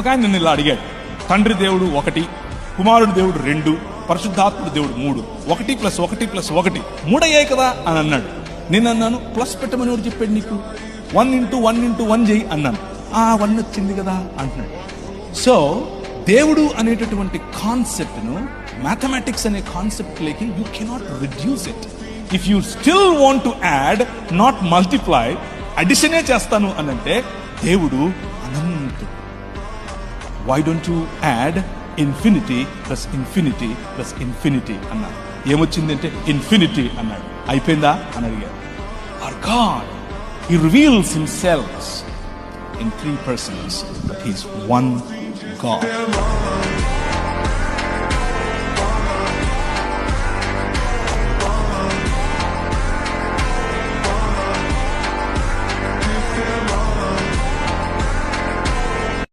ఒక ఆయన నిన్న ఇలా అడిగాడు. తండ్రి దేవుడు ఒకటి కుమారుడు దేవుడు రెండు పరిశుద్ధాత్ముడు దేవుడు మూడు. ఒకటి ప్లస్ ఒకటి ప్లస్ ఒకటి మూడయ్యాయి కదా అని అన్నాడు. నేను అన్నాను ప్లస్ పెట్టమని ఎవరు చెప్పాడు నీకు? One into one into one చేయి అన్నాను. ఆ వన్ వచ్చింది కదా అంటున్నాడు. సో దేవుడు అనేటటువంటి కాన్సెప్ట్ను మ్యాథమెటిక్స్ అనే కాన్సెప్ట్ లేకి you cannot reduce it. If you still want to add not multiply అడిషనే చేస్తాను అని అంటే దేవుడు అనంతుడు. Why don't you add infinity plus infinity plus infinity అన్నాడు. ఏమొచ్చిందంటే ఇన్ఫినిటీ అన్నాడు. అయిపోయిందా? అని అడిగాడు. Our God he reveals himself in three persons but he's one God